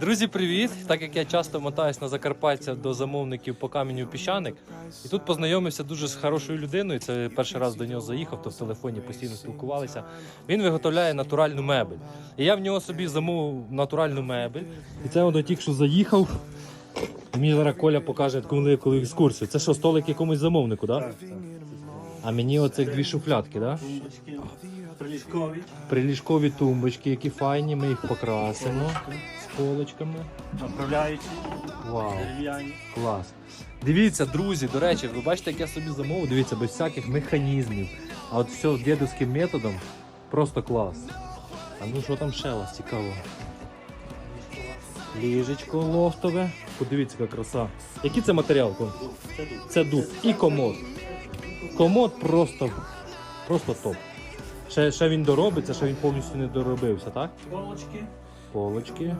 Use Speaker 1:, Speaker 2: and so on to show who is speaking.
Speaker 1: Друзі, привіт! Так як я часто мотаюсь на Закарпаття до замовників по каменю піщаник, і тут познайомився дуже з хорошою людиною. Це перший раз до нього заїхав, то в телефоні постійно спілкувалися. Він виготовляє натуральну мебель. І я в нього собі замовив натуральну мебель. І це от тільки що заїхав. Мені зараз Коля покаже таку велику екскурсію. Це що, столик якомусь замовнику? Да?
Speaker 2: Так, так.
Speaker 1: А мені оцих дві шуфлятки? Да?
Speaker 2: Тумбочки приліжкові,
Speaker 1: Приліжкові тумбочки, які файні, ми їх покрасимо з полочками.
Speaker 2: направляючі,
Speaker 1: Вау.
Speaker 2: дерев'яні.
Speaker 1: Клас. Дивіться, друзі, до речі, ви бачите, як я собі замовив, дивіться, без всяких механізмів. А от все дідовським методом просто клас. А ну що там ще у вас цікаво? Ліжечко лофтове. Подивіться, яка краса. Який це матеріал?
Speaker 2: Це тут.
Speaker 1: Це дуб і комод. Комод просто, просто топ. Ще, ще він доробиться, ще він повністю не доробився, так?
Speaker 2: Полочки,
Speaker 1: Полочки.